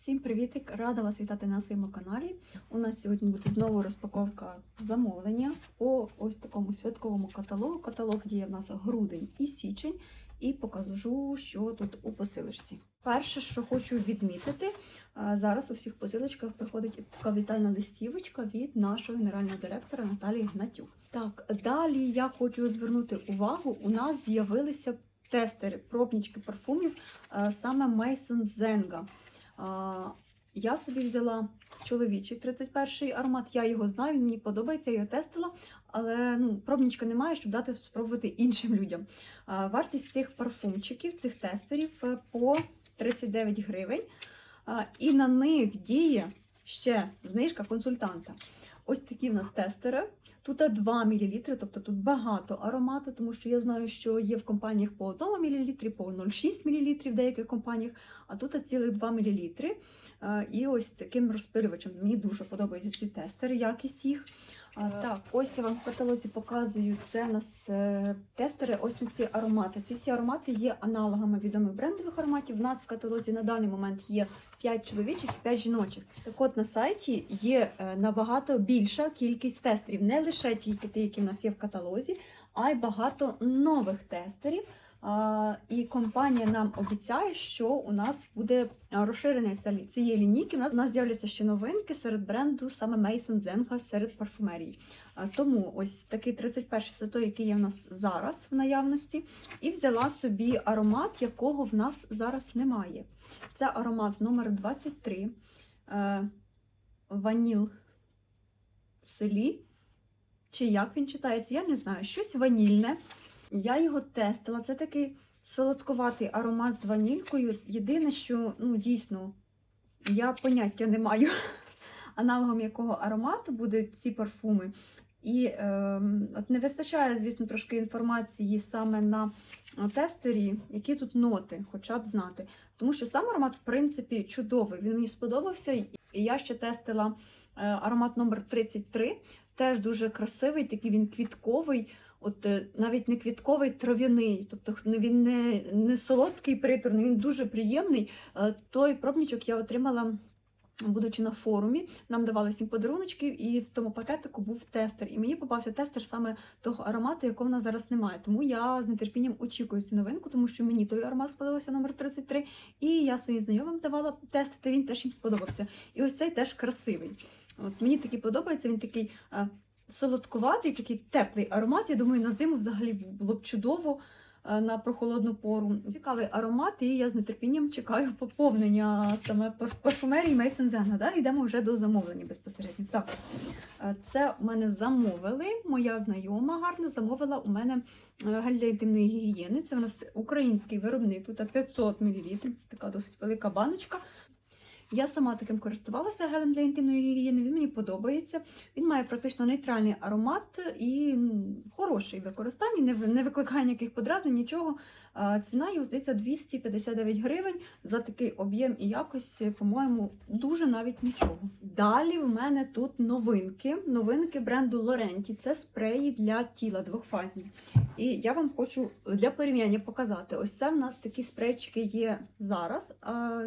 Всім привітик! Рада вас вітати на своєму каналі. У нас сьогодні буде знову розпаковка замовлення по ось такому святковому каталогу. Каталог діє в нас грудень і січень, і покажу, що тут у посилочці. Перше, що хочу відмітити, зараз у всіх посилочках приходить така вітальна листівочка від нашого генерального директора Наталії Гнатюк. Так, далі я хочу звернути увагу: у нас з'явилися тестери, пробнічки парфумів, саме Mason Zenga. Я собі взяла чоловічий 31-й аромат. Я його знаю, він мені подобається, я його тестила, але ну, пробнічка немає, щоб дати спробувати іншим людям. Вартість цих парфумчиків, цих тестерів е, по 39 гривень. І на них діє ще знижка консультанта. Ось такі в нас тестери. Тут 2 мл, тобто тут багато аромату, тому що я знаю, що є в компаніях по 1 мл, по 0,6 мл в деяких компаніях, а тут цілих 2 мл. І ось таким розпилювачем. Мені дуже подобаються ці тестери, якість їх. А, Так, ось я вам в каталозі показую. Це у нас е, тестери, ось на ці аромати. Ці всі аромати є аналогами відомих брендових ароматів. У нас в каталозі на даний момент є 5 чоловічих і 5 жіночих. Так от на сайті є е, набагато більша кількість тестерів, не лише тільки ті, які в нас є в каталозі, а й багато нових тестерів. І компанія нам обіцяє, що у нас буде розширене цієї лінійки. У нас, у нас з'являться ще новинки серед бренду саме Mason Zenga серед парфумерії. Тому ось такий 31 це той, який є в нас зараз в наявності. І взяла собі аромат, якого в нас зараз немає. Це аромат номер 23 е, Ваніл селі. Чи як він читається, я не знаю. Щось ванільне. Я його тестила. Це такий солодковатий аромат з ванількою. Єдине, що ну, дійсно я поняття не маю, аналогом якого аромату будуть ці парфуми. І е, от не вистачає, звісно, трошки інформації саме на тестері, які тут ноти, хоча б знати. Тому що сам аромат, в принципі, чудовий. Він мені сподобався. І я ще тестила е, аромат номер 33 теж дуже красивий, такий він квітковий. От е, навіть не квітковий, трав'яний, тобто він не, не солодкий, приторний, він дуже приємний. Е, Той пробничок я отримала, будучи на форумі. Нам давали сім подаруночків, і в тому пакетику був тестер. І мені попався тестер саме того аромату, якого в нас зараз немає. Тому я з нетерпінням очікую цю новинку, тому що мені той аромат сподобався номер 33, і я своїм знайомим давала тестити, він теж їм сподобався. І ось цей теж красивий. От мені такий подобається, він такий. Солодкуватий, такий теплий аромат. Я думаю, на зиму взагалі було б чудово е, на прохолодну пору. Цікавий аромат, і я з нетерпінням чекаю поповнення саме пар- парфумерії Мейсон Зена. Да? Йдемо вже до замовлення безпосередньо. Так, е, це у мене замовили. Моя знайома гарна замовила у мене е, гель для інтимної гігієни. Це у нас український виробник, тут 500 мл. Це така досить велика баночка. Я сама таким користувалася гелем для інтимної гігієни. Він мені подобається. Він має практично нейтральний аромат і хороший в використанні, не, не викликає ніяких подразнень, нічого. Ціна його здається 259 гривень за такий об'єм і якось, по-моєму, дуже навіть нічого. Далі в мене тут новинки. Новинки бренду Лоренті. Це спреї для тіла двохфазні. І я вам хочу для порівняння показати. Ось це в нас такі спрейчики є зараз.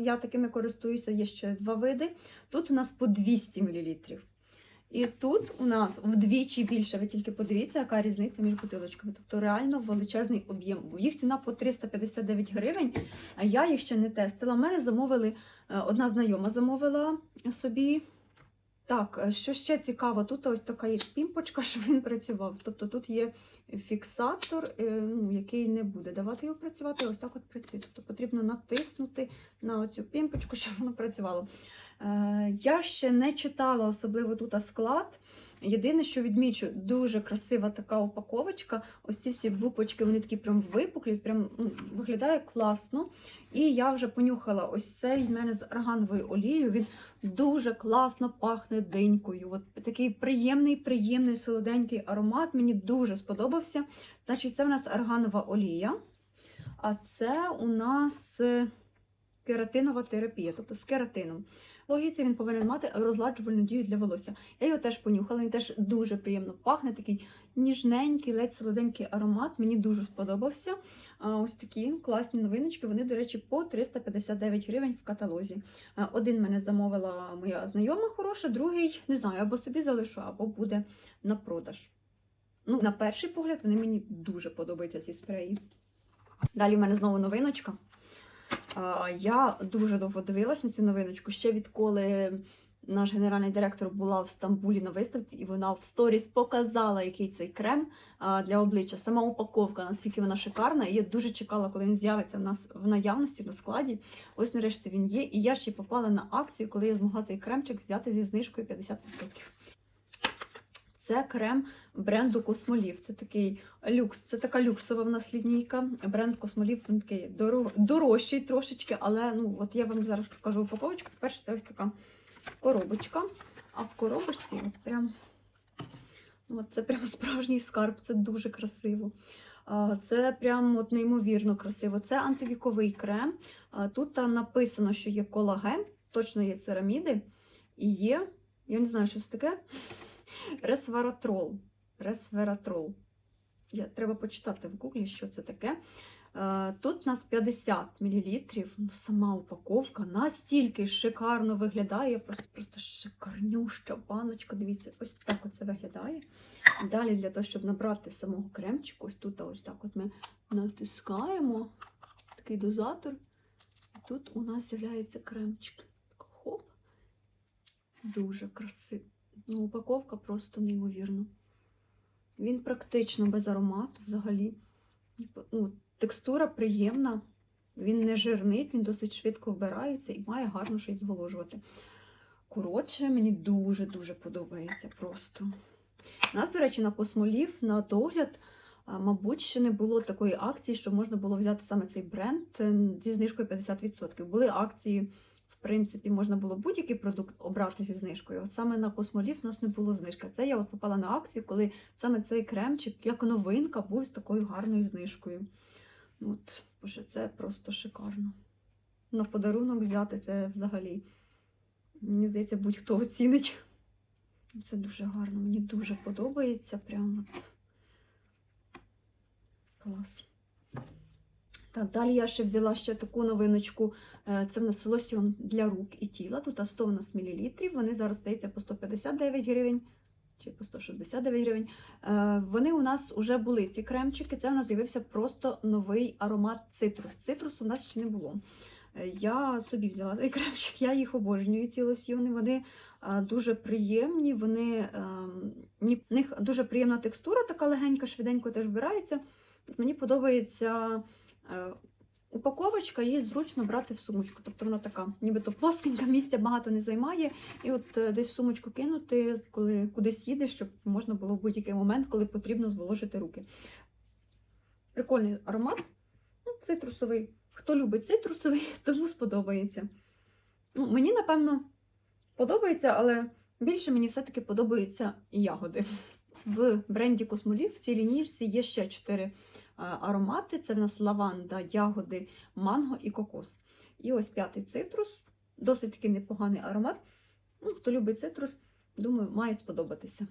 Я такими користуюся, є ще два види. Тут у нас по 200 мл. І тут у нас вдвічі більше. Ви тільки подивіться, яка різниця між бутилочками. Тобто реально величезний об'єм. Їх ціна по 359 гривень, а я їх ще не тестила. У мене замовили, е, одна знайома замовила собі. Так, е, що ще цікаво, тут ось така є пімпочка, щоб він працював. Тобто тут є фіксатор, е, ну, який не буде давати його працювати, ось так от працює. Тобто потрібно натиснути на оцю пімпочку, щоб воно працювало. Е, Я ще не читала особливо тут склад. Єдине, що відмічу, дуже красива така упаковочка. Ось ці всі бупочки, вони такі прям випуклі, прям ну, виглядає класно. І я вже понюхала ось цей в мене з аргановою олією. Він дуже класно пахне динькою. От такий приємний, приємний солоденький аромат. Мені дуже сподобався. Значить, це в нас арганова олія. А це у нас е, кератинова терапія, тобто з кератином. Логіці він повинен мати розладжувальну дію для волосся. Я його теж понюхала, він теж дуже приємно пахне, такий ніжненький, ледь солоденький аромат. Мені дуже сподобався. Ось такі класні новиночки. Вони, до речі, по 359 гривень в каталозі. Один мене замовила моя знайома хороша, другий не знаю, або собі залишу, або буде на продаж. Ну, на перший погляд, вони мені дуже подобаються ці спреї. Далі в мене знову новиночка. А, Я дуже довго дивилась на цю новиночку ще відколи наш генеральний директор була в Стамбулі на виставці, і вона в сторіс показала, який цей крем а, для обличчя. Сама упаковка, наскільки вона шикарна. І я дуже чекала, коли він з'явиться в нас в наявності на складі. Ось нарешті він є. І я ще попала на акцію, коли я змогла цей кремчик взяти зі знижкою 50%. Це крем бренду Космолів. Це такий люкс, це така люксова в нас лінійка. Бренд Космолів він такий доро- дорожчий трошечки, але ну от я вам зараз покажу упаковочку. Перше, це ось така коробочка. А в коробочці от прям ну, от це прям справжній скарб, це дуже красиво. Це прям от неймовірно красиво. Це антивіковий крем. Тут написано, що є колаген, точно є цераміди, і є, я не знаю, що це таке. Ресвератрол. Ресвератрол. Я, треба почитати в гуглі, що це таке. Е, Тут у нас 50 мл, ну, сама упаковка настільки шикарно виглядає, просто, просто шикарнюща баночка. Дивіться, ось так оце виглядає. Далі для того, щоб набрати самого кремчику, ось тут ось так от ми натискаємо такий дозатор. І тут у нас з'являється кремчик. Так, Хоп. Дуже красиво. Ну, упаковка просто неймовірна. Він практично без аромату взагалі. Ну, текстура приємна, він не жирнить, він досить швидко вбирається і має гарно щось зволожувати. Коротше, мені дуже-дуже подобається просто. У нас, до речі, на посмолів, на догляд, мабуть, ще не було такої акції, що можна було взяти саме цей бренд е, зі знижкою 50%. Були акції, принципі, можна було будь-який продукт обрати зі знижкою. От саме на космолів у нас не було знижки. Це я от попала на акцію, коли саме цей кремчик, як новинка, був з такою гарною знижкою. От, боже, це просто шикарно. На подарунок взяти це взагалі. Мені здається, будь-хто оцінить. Це дуже гарно, мені дуже подобається. Прям от клас. Так, далі я ще взяла ще таку новиночку. Е, Це в нас лосьон для рук і тіла. Тут 100 у нас мл. Вони зараз здається по 159 гривень чи по 169 гривень. Е, Вони у нас вже були ці кремчики. Це в нас з'явився просто новий аромат цитрус. Цитрусу у нас ще не було. Е, Я собі взяла цей кремчик, я їх обожнюю, ці лосьйони. Вони дуже приємні, вони, е, ні- в них дуже приємна текстура, така легенька, швиденько теж вбирається. Мені подобається упаковочка, її зручно брати в сумочку. Тобто вона така, нібито плоскенька, місця багато не займає. І от е, десь в сумочку кинути, коли кудись їдеш, щоб можна було в будь-який момент, коли потрібно зволожити руки. Прикольний аромат, ну, цитрусовий. Хто любить цитрусовий, тому сподобається. Ну, мені, напевно, подобається, але більше мені все-таки подобаються ягоди. В бренді Космолів в цій лінійці є ще чотири е, аромати: це в нас лаванда, ягоди, манго і кокос. І ось п'ятий цитрус. Досить такий непоганий аромат. Ну, хто любить цитрус, думаю, має сподобатися.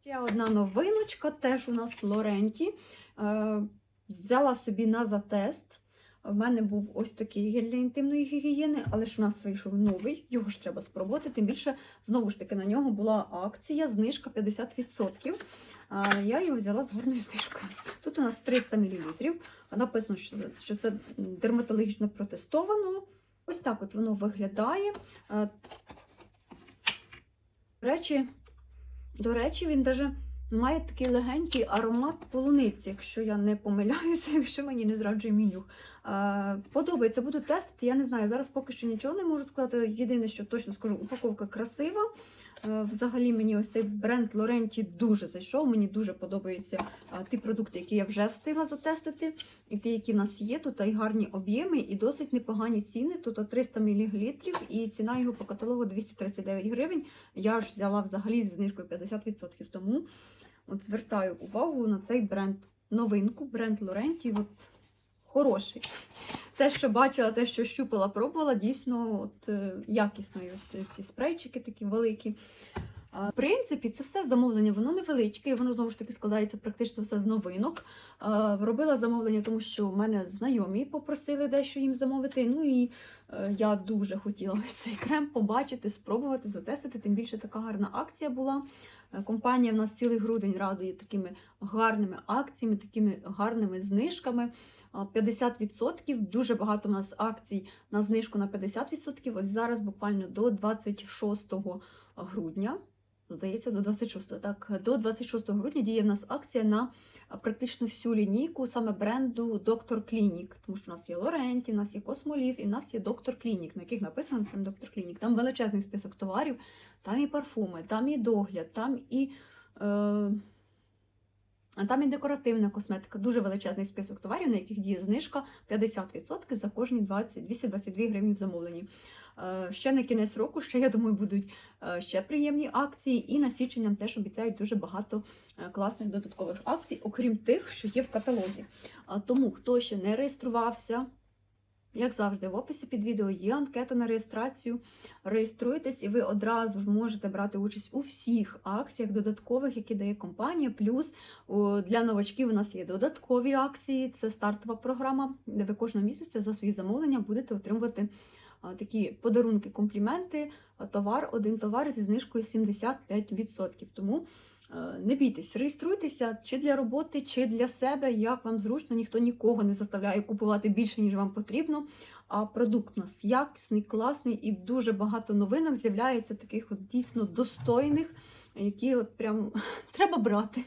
Ще одна новиночка, теж у нас Лоренті. Е, Взяла собі на затест. В мене був ось такий гель для інтимної гігієни, але ж у нас вийшов новий, його ж треба спробувати. Тим більше, знову ж таки, на нього була акція, знижка 50%. Я його взяла з гарною знижкою. Тут у нас 300 мл. Написано, що це, дерматологічно протестовано. Ось так от воно виглядає. До речі, до речі, він даже має такий легенький аромат полуниці, якщо я не помиляюся, якщо мені не зраджує мій нюх. Подобається, буду тестити. Я не знаю, зараз поки що нічого не можу сказати. Єдине, що точно скажу, упаковка красива. Е, Взагалі мені ось цей бренд Лоренті дуже зайшов. Мені дуже подобаються ті продукти, які я вже встигла затестити, і ті, які в нас є. Тут і гарні об'єми, і досить непогані ціни. Тут 300 мл, і ціна його по каталогу 239 гривень. Я ж взяла взагалі зі знижкою 50%. Тому от звертаю увагу на цей бренд новинку, бренд Лоренті. От хороший. Те, що бачила, те, що щупала, пробувала, дійсно от, е, якісно. От ці спрейчики такі великі. В принципі, це все замовлення, воно невеличке, і воно знову ж таки складається практично все з новинок. Робила замовлення, тому що в мене знайомі попросили дещо їм замовити. Ну і е, я дуже хотіла цей крем побачити, спробувати, затестити. Тим більше така гарна акція була. Е, Компанія в нас цілий грудень радує такими гарними акціями, такими гарними знижками. 50%. Дуже багато в нас акцій на знижку на 50%. Ось зараз буквально до 26 грудня. Здається, до 26 так, до 26 грудня діє в нас акція на практично всю лінійку саме бренду Доктор Клінік. Тому що у нас є Лоренті, у нас є Космолів і в нас є Доктор Клінік, на яких написано сам Доктор Клінік. Там величезний список товарів, там і парфуми, там і догляд, там і. Е... Там і декоративна косметика, дуже величезний список товарів, на яких діє знижка 50% за кожні 20, 222 гривні в замовленні. Е, Ще на кінець року, ще я думаю, будуть е, ще приємні акції, і на січень нам теж обіцяють дуже багато е, класних додаткових акцій, окрім тих, що є в каталозі. Тому, хто ще не реєструвався, як завжди, в описі під відео є анкета на реєстрацію. Реєструйтесь, і ви одразу ж можете брати участь у всіх акціях додаткових, які дає компанія. Плюс для новачків у нас є додаткові акції. Це стартова програма, де ви кожного місяця за свої замовлення будете отримувати такі подарунки, компліменти, товар, один товар зі знижкою 75%. Тому е, не бійтесь, реєструйтеся чи для роботи, чи для себе, як вам зручно, ніхто нікого не заставляє купувати більше, ніж вам потрібно. А продукт у нас якісний, класний і дуже багато новинок з'являється таких от дійсно достойних, які от прям треба брати.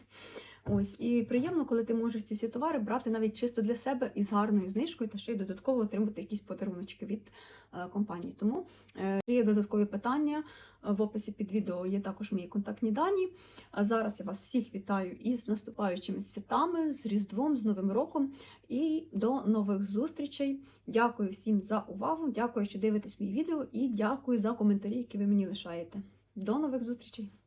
Ось і приємно, коли ти можеш ці всі товари брати навіть чисто для себе із гарною знижкою, та ще й додатково отримати якісь подаруночки від е, компанії. Тому е, є додаткові питання е, в описі під відео. Є також мої контактні дані. А зараз я вас всіх вітаю із наступаючими святами, з Різдвом, з Новим роком і до нових зустрічей. Дякую всім за увагу. Дякую, що дивитесь мої відео, і дякую за коментарі, які ви мені лишаєте. До нових зустрічей!